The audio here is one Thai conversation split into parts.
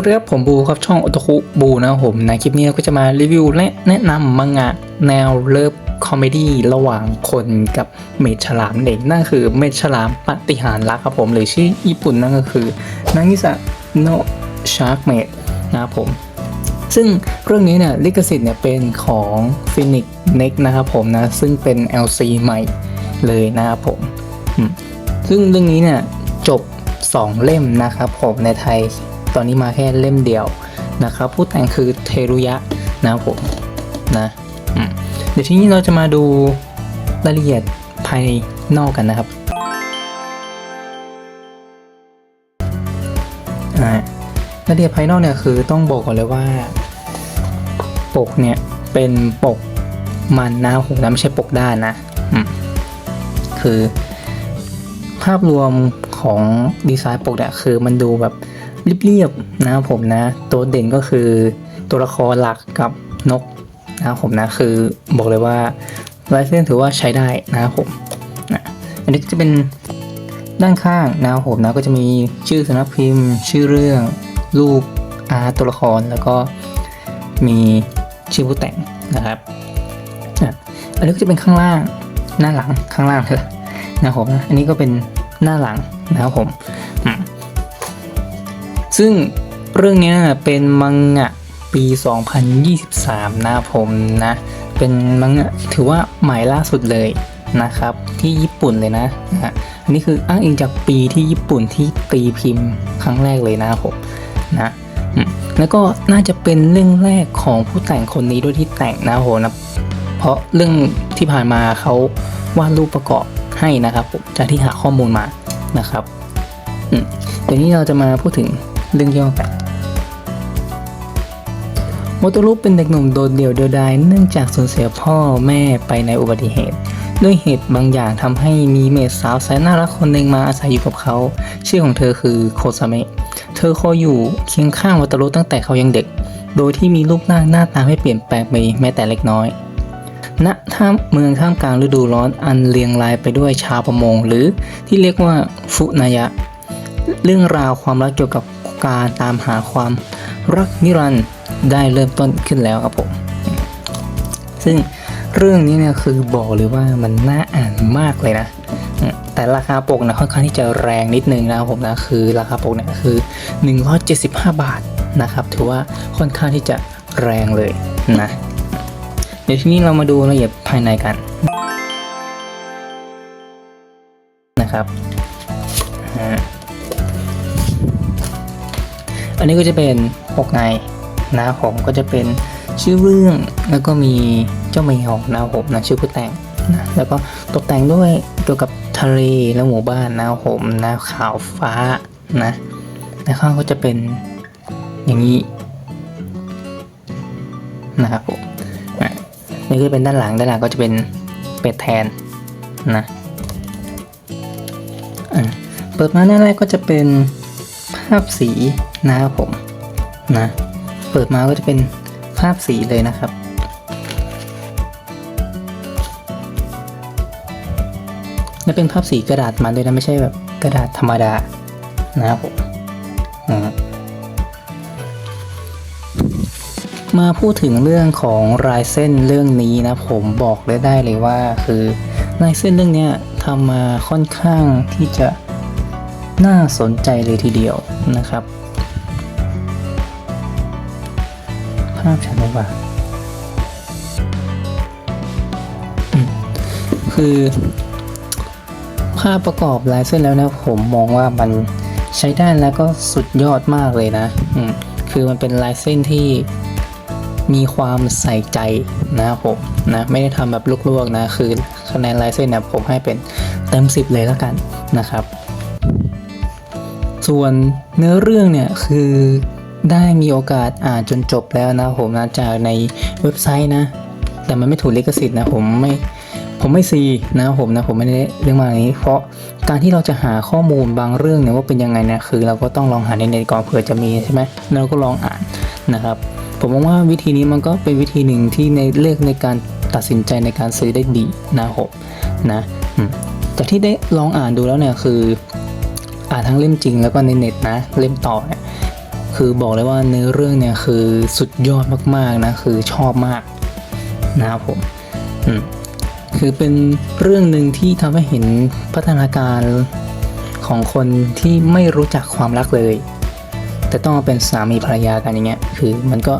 วัสดีครับผมบูครับช่องโอตคุบูนะครับผมในคลิปนี้เราก็จะมารีวิวและแนะนำมังงะแนวเลิฟคอมเมดี้ระหว่างคนกับเมดฉลามเด็กนั่นคือเมดฉลามปฏิหารย์รักครับผมหรือชื่อญี่ปุ่นนั่นก็คือนางิสะโนชาร์กเมดนะครับผม ซึ่งเรื่องนี้เนี่ยลิขสิทธิ์เนี่ยเป็นของ Phoenix Next นะครับผมนะซึ่งเป็น LC ใหม่เลยนะครับผมอืมซึ่งเรื่องนี้เนี่ยจบ 2 เล่มนะครับผมในไทย ตอนนี้มาแค่เล่มเดียวนะครับ ผู้แต่งคือเทรุยะนะครับผมนะเดี๋ยวทีนี้เราจะมาดูรายละเอียดภายนอกกันนะครับรายละเอียดภายนอกเนี่ยคือต้องบอกก่อนเลยว่า ปกเนี่ยเป็นปกมันนะครับผมนะไม่ใช่ปกด้านนะคือภาพรวมของดีไซน์ปกเนี่ยคือมันดูแบบ เรียบๆนะครับผมนะ ตัวเด่นก็คือตัวละครหลักกับนกนะครับผมนะคือบอกเลยว่าลายเส้นถือว่าใช้ได้นะครับผมนะอันนี้ก็จะเป็นด้านข้างนะครับผมนะก็จะมีชื่อสำนักพิมพ์ ชื่อเรื่องรูปอาร์ตัวละครแล้วก็มีชื่อผู้แต่งนะครับอะอันนี้ก็จะเป็นข้างล่างหน้าหลังข้างล่างเลยนะครับผมนะอันนี้ก็เป็นหน้าหลังนะครับผมอืม ซึ่งเรื่องนี้เป็นมังงะปี 2023 นะครับผมนะ เป็นมังงะถือว่าใหม่ล่าสุดเลยนะครับ ที่ญี่ปุ่นเลยนะนะฮะอันนี้คืออ้างอิงจากปีที่ญี่ปุ่นที่ตีพิมพ์ครั้งแรกเลยนะผมนะแล้วก็น่าจะเป็นเรื่องแรกของผู้แต่งคนนี้ด้วยที่แต่งนะครับผมนะเพราะเรื่องที่ผ่านมาเขาวาดรูปประกอบให้นะครับผมจากที่หาข้อมูลมานะครับเดี๋ยวนี้เราจะมาพูดถึง เรื่องย่อกันโมโตรุเป็นเด็กหนุ่มโดดเดี่ยวเดียวดายเนื่องจากสูญเสียพ่อแม่ไปในอุบัติเหตุ ด้วยเหตุบางอย่างทำให้มีเมดสาวแสนน่ารักคนหนึ่งมาอาศัยอยู่กับเขา ชื่อของเธอคือโคซาเมะเธอคอยอยู่เคียงข้างวัตรุตั้งแต่เขายังเด็ก โดยที่มีรูปร่างหน้าตาไม่เปลี่ยนแปลงไปแม้แต่เล็กน้อยณท่ามเมืองท่ามกลางฤดูร้อนอันเรียงรายไปด้วยชาวประมง หรือที่เรียกว่าฟุนายะ เรื่องราวความรักเกี่ยวกับ การตามหาความรักนิรันด์ได้เริ่มต้นขึ้นแล้วครับผม ซึ่งเรื่องนี้เนี่ยคือบอกเลยว่ามันน่าอ่านมากเลยนะ แต่ราคาปกนะค่อนข้างที่จะแรงนิดนึงนะครับผมนะคือราคาปกเนี่ยคือ 175 บาทนะครับ ถือว่าค่อนข้างที่จะแรงเลยนะ เดี๋ยวทีนี้เรามาดูรายละเอียดภายในกันนะครับ อันนี้ก็จะเป็นปกในนะผมก็จะเป็นชื่อเรื่องแล้วก็มีเจ้าแมวนะผมนะชื่อผู้แต่งนะแล้วก็ตกแต่งด้วยเกี่ยวกับทะเลและหมู่บ้านนะผมนะขาวฟ้านะแล้วข้างก็จะเป็นอย่างนี้นะครับผมนี่ก็เป็นด้านหลังด้านหลังก็จะเป็นเป็ดแทนนะอะเปิดมาหน้าแรกก็จะเป็นภาพสี นะครับผมนะเปิดมาก็จะเป็นภาพสีเลยนะครับและเป็นภาพสีกระดาษมันด้วยนะไม่ใช่แบบกระดาษธรรมดานะครับผมมาพูดถึงเรื่องของลายเส้นเรื่องนี้นะผมบอกเลยได้เลยว่าคือลายเส้นเรื่องเนี้ยทำมาค่อนข้างที่จะน่าสนใจเลยทีเดียวนะครับาพชัดไหมวะอืมคือภาพประกอบลายเส้นแล้วนะผมมองว่ามันใช้ได้แล้วก็สุดยอดมากเลยนะคือมันเป็นลายเส้นที่มีความใส่ใจนะครับผมนะไม่ได้ทำแบบลวกๆนะ คือคะแนนลายเส้นเนี่ยผมให้เป็นเต็มสิบเลยแล้วกันนะครับ ส่วนเนื้อเรื่องเนี่ยคือ ได้มีโอกาสอ่านจนจบแล้วนะผมนะจากในเว็บไซต์นะ แต่มันไม่ถูกลิขสิทธิ์นะผมไม่ผมไม่ซีนะผมนะผมไม่ได้เรื่องมาอย่างนี้ เพราะการที่เราจะหาข้อมูลบางเรื่องเนี่ยว่าเป็นยังไงนี่ยคือ เราก็ต้องลองหาในเน็ตก่อนเผื่อจะมีใช่ไหมแล้วเราก็ลองอ่านนะครับ ผมมองว่าวิธีนี้มันก็เป็นวิธีหนึ่งที่ในเลือกในการตัดสินใจในการซื้อได้ดีนะครับนะจากที่ได้ลองอ่านดูแล้วเนี่ยคือ อ่านทั้งเล่มจริงแล้วก็ในเน็ตนะ เล่มต่อเนี่ย คือบอกเลยว่าเนื้อเรื่องเนี่ยคือสุดยอดมากๆนะคือชอบมากนะครับผมคือเป็นเรื่องหนึ่งที่ทำให้เห็นพัฒนาการของคนที่ไม่รู้จักความรักเลย แต่ต้องมาเป็นสามีภรรยากันอย่างเงี้ยคือมันก็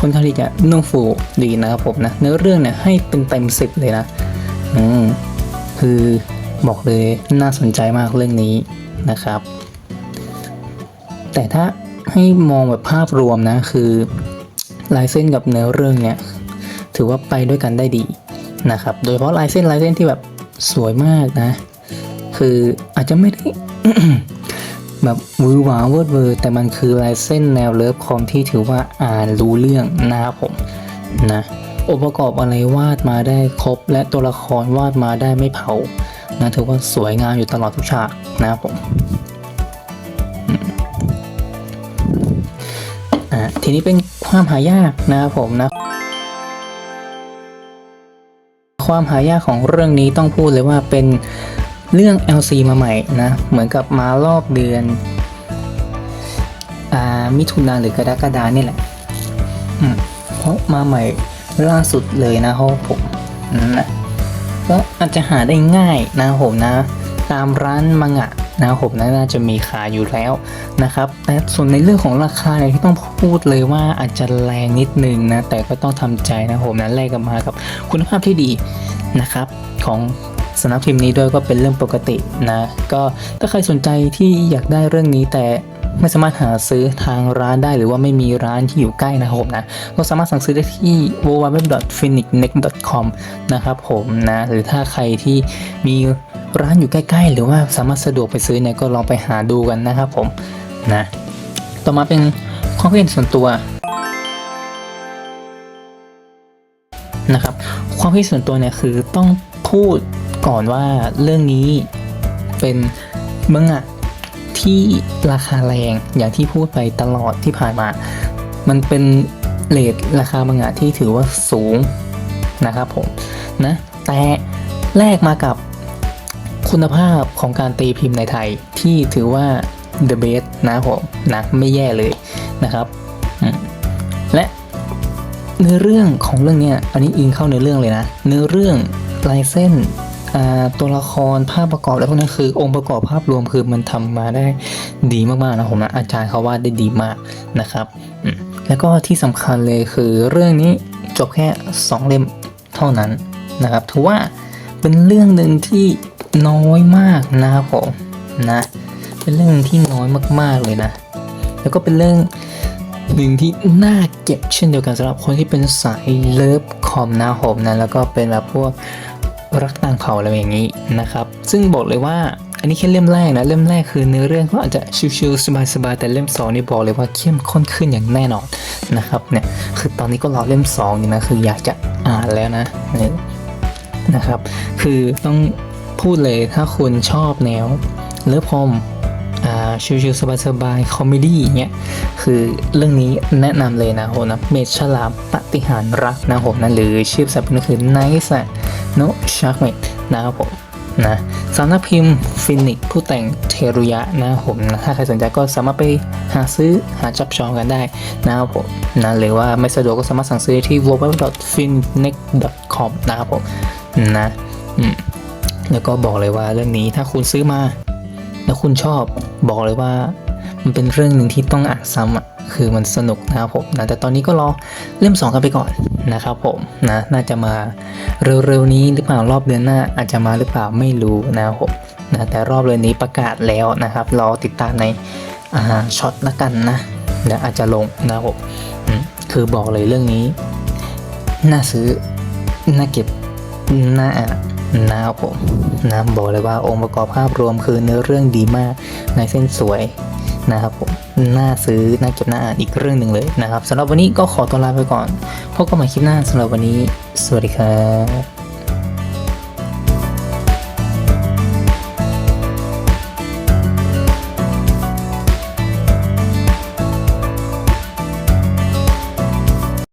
ค่อนข้างที่จะนุ่มฟูดีนะครับผมนะเนื้อเรื่องเนี่ยให้เป็นเต็มสิบเลยนะอืมคือบอกเลยน่าสนใจมากเรื่องนี้นะครับ แต่ถ้า ให้มองแบบภาพรวมนะ คือลายเส้นกับเนื้อเรื่องเนี่ยถือว่าไปด้วยกันได้ดีนะครับ โดยเฉพาะลายเส้นลายเส้นที่แบบสวยมากนะ คืออาจจะไม่ได้แบบวือหวาเวิร์ดเวอร์แต่มันคือลายเส้นแนวเลิฟคอมที่ถือว่าอ่านรู้เรื่องนะครับผมนะองค์ประกอบอะไรวาดมาได้ครบ และตัวละครวาดมาได้ไม่เผานะถือว่าสวยงามอยู่ตลอดทุกฉากนะครับผม ทีนี้เป็นความหายากนะครับผมนะ ความหายากของเรื่องนี้ต้องพูดเลยว่าเป็นเรื่อง LC มาใหม่นะ เหมือนกับมารอบเดือนอามิถุนาหรือกรกฎาเนี่ยแหละเพราะมาใหม่ล่าสุดเลยนะครับผมนะก็อาจจะหาได้ง่ายนะครับผมนะ ตามร้านมังงะ นะครับผมน,น่าจะมีขายอยู่แล้วนะครับแต่ส่วนในเรื่องของราคาเนี่ยที่ต้องพูดเลยว่าอาจจะแรงนิดนึงนะแต่ก็ต้องทำใจนะครับผมนะแลกกันมากับคุณภาพที่ดีนะครับของสำนักพิมพ์นี้ด้วยก็เป็นเรื่องปกตินะก็ถ้าใครสนใจที่อยากได้เรื่องนี้แต่ ไม่สามารถหาซื้อทางร้านได้หรือว่าไม่มีร้านที่อยู่ใกล้นะครับผมนะก็สามารถสั่งซื้อได้ที่ www.phoenixnext.com นะครับผมนะหรือถ้าใครที่มีร้านอยู่ใกล้ ๆ หรือว่าสามารถสะดวกไปซื้อเนี่ยก็ลองไปหาดูกันนะครับผมนะต่อมาเป็นความคิดเห็นส่วนตัวนะครับความคิดส่วนตัวเนี่ยคือต้องพูดก่อนว่าเรื่องนี้เป็นมังงะ ที่ราคาแรงอย่างที่พูดไปตลอดที่ผ่านมา มันเป็นเลทราคามังงะที่ถือว่าสูงนะครับผมนะแต่แลกมากับคุณภาพของการตีพิมพ์ในไทยที่ถือว่า the best นะผมนะไม่แย่เลยนะครับและเนื้อเรื่องของเรื่องเนี้ยอันนี้อิงเข้าเนื้อเรื่องเลยนะ เนื้อเรื่องลายเส้น ตัวละครภาพประกอบแล้วพวกนี้คือองค์ประกอบภาพรวมคือมันทำมาได้ดีมากๆนะผมนะอาจารย์เขาวาดได้ดีมากนะครับแล้วก็ที่สำคัญเลยคือเรื่องนี้จบแค่ 2 เล่มเท่านั้นนะครับถือว่าเป็นเรื่องหนึ่งที่น้อยมากนะครับผมนะเป็นเรื่องที่น้อยมากๆเลยนะ แล้วก็เป็นเรื่องหนึ่งที่น่าเก็บเช่นเดียวกันสำหรับคนที่เป็นสายเลิฟคอมนะผมนะแล้วก็เป็นแบบพวก รักต่างเผ่าอะไรอย่างนี้นะครับ ซึ่งบอกเลยว่าอันนี้แค่เล่มแรกนะ เล่มแรกคือเนื้อเรื่องก็อาจจะชิวๆสบายๆแต่เล่มสองนี่บอกเลยว่าเข้มข้นขึ้นอย่างแน่นอนนะครับเนี่ยคือตอนนี้ก็รอเล่มสองอยู่นะคืออยากจะอ่านแล้วนะนี่นะครับ คือต้องพูดเลยถ้าคุณชอบแนวเลิฟคอม ชิวๆสบายๆคอมเมดี้อย่างเงี้ยคือเรื่องนี้แนะนำเลยนะโหนะเมดฉลามปฏิหารรักนะผมนะหรือชื่อภาษาเป็นก็คือ Nice โนชักเมดนะครับผมนะสำนักพิมพ์ฟินิกผู้แต่งเทรุยะนะผมนะถ้าใครสนใจก็สามารถไปหาซื้อหาจับจองกันได้นะครับผมนะหรือว่าไม่สะดวกก็สามารถสั่งซื้อที่ www.finex.com นะครับผมนะแล้วก็บอกเลยว่าเรื่องนี้ถ้าคุณซื้อมา แล้วคุณชอบบอกเลยว่า มันเป็นเรื่องหนึ่งที่ต้องอ่านซ้ำอะคือมันสนุกนะครับผมนะแต่ตอนนี้ก็รอเล่ม2กันไปก่อนนะครับผมนะน่าจะมาเร็วๆนี้หรือเปล่ารอบเดือนหน้าอาจจะมาหรือเปล่าไม่รู้นะครับผมนะแต่รอบเดือนนี้ประกาศแล้วนะครับรอติดตามในอ่าช็อตละกันนะเดี๋ยวอาจจะลงนะครับผมคือบอกเลยเรื่องนี้ น่าซื้อ น่าเก็บ น่าอ่าน นะครับผมนะบอกเลยว่าองค์ประกอบภาพรวมคือเนื้อเรื่องดีมากในเส้นสวยนะครับผมน่าซื้อน่าเก็บน่าอ่านอีกเรื่องหนึ่งเลยนะครับสำหรับวันนี้ก็ขอตัวลาไปก่อนพบกันใหม่คลิปหน้าสำหรับวันนี้ สวัสดีครับ